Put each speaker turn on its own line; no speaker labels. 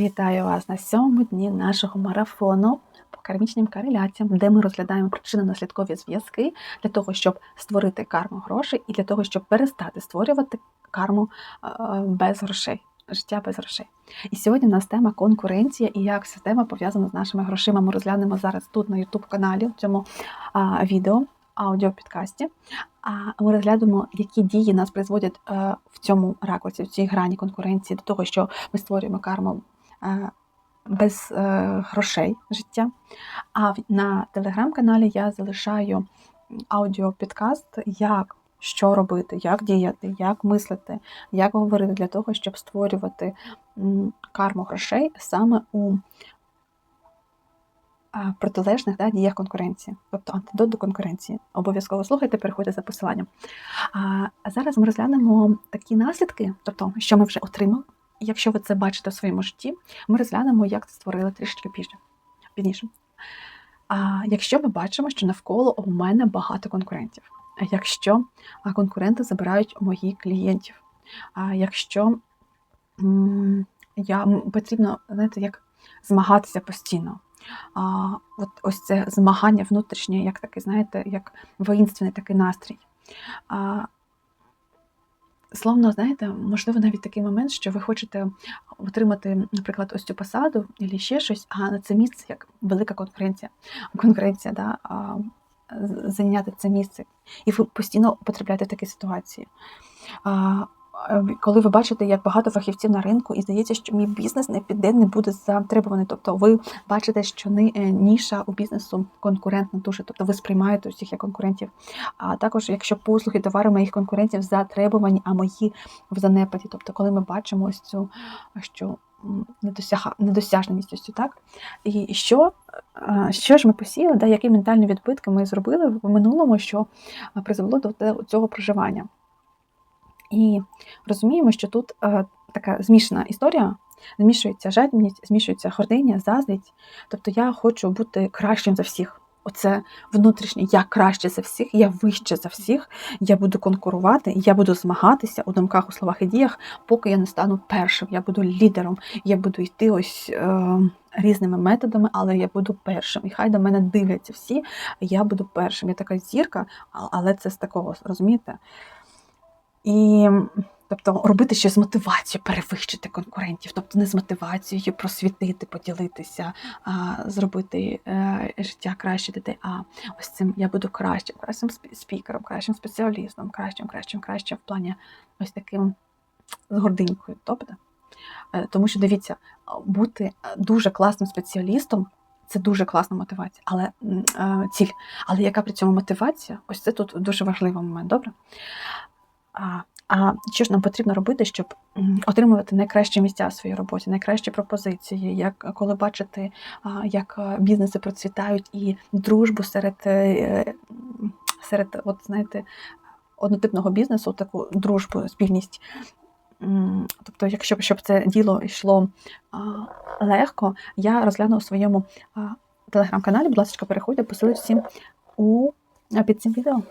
Вітаю вас на сьомому дні нашого марафону по кармічним кореляціям, де ми розглядаємо причинно-наслідкові зв'язки для того, щоб створити карму грошей і для того, щоб перестати створювати карму е, без грошей, життя без грошей. І сьогодні у нас тема конкуренція і як ця тема пов'язана з нашими грошима. Ми розглянемо зараз тут на youtube каналі в цьому а, відео, аудіопідкасті. А ми розглянемо, які дії нас призводять е, в цьому ракурсі, в цій грані конкуренції до того, що ми створюємо карму без е, грошей життя. А на телеграм-каналі я залишаю аудіопідкаст, як що робити, як діяти, як мислити, як говорити для того, щоб створювати карму грошей саме у протилежних да, діях конкуренції, тобто антидот до конкуренції. Обов'язково слухайте, переходьте за посиланням. А зараз ми розглянемо такі наслідки, тобто, що ми вже отримали. Якщо ви це бачите в своєму житті, ми розглянемо, як це створили трішечки пізніше. пізніше. А якщо ми бачимо, що навколо у мене багато конкурентів, а якщо конкуренти забирають моїх клієнтів, а якщо я потрібно, знаєте, як змагатися постійно. А, от ось це змагання внутрішнє, як такий, знаєте, як воїнственний такий настрій. А, Словно, знаєте, можливо, навіть такий момент, що ви хочете отримати, наприклад, ось цю посаду або ще щось, а на це місце як велика конкуренція. Конкуренція, да, а, зайняти це місце. І ви постійно потрапляєте в такі ситуації. А, коли ви бачите, як багато фахівців на ринку, і здається, що мій бізнес не піде, не буде затребуваний. Тобто ви бачите, що ни- е, ніша у бізнесу конкурентна дуже, тобто ви сприймаєте усіх як конкурентів. А також, якщо послуги, товари моїх конкурентів затребувані, а мої в занепаді. Тобто, коли ми бачимо ось цю що цю, так? І що, е, що ж ми посіяли, да, які ментальні відбитки ми зробили в минулому, що е, призвело до цього проживання. І розуміємо, що тут е, така змішана історія. Змішується жадність, змішується гординя, заздрість. Тобто я хочу бути кращим за всіх. Оце внутрішнє, я краще за всіх, я вище за всіх, я буду конкурувати, я буду змагатися у думках, у словах і діях, поки я не стану першим. Я буду лідером, я буду йти ось е, різними методами, але я буду першим. І хай до мене дивляться всі, я буду першим. Я така зірка, але це з такого, розумієте? І тобто робити ще з мотивацією перевищити конкурентів, тобто не з мотивацією просвітити, поділитися, а, зробити е, життя краще дітей. А ось цим я буду кращим, кращим спікером, кращим спеціалістом, кращим, кращим, кращим в плані ось таким з гординькою. Тобто, Е, тому що дивіться, бути дуже класним спеціалістом. Це дуже класна мотивація, але е, ціль. Але яка при цьому мотивація? Ось це тут дуже важливий момент, добре? А, а що ж нам потрібно робити, щоб отримувати найкращі місця в своїй роботі, найкращі пропозиції, як коли бачити, як бізнеси процвітають і дружбу серед, е, серед от, знаєте, однотипного бізнесу, таку дружбу, спільність. Тобто, якщо щоб це діло йшло легко, я розгляну у своєму телеграм-каналі. Будь ласка, переходьте, посилаю всім у під цим відео.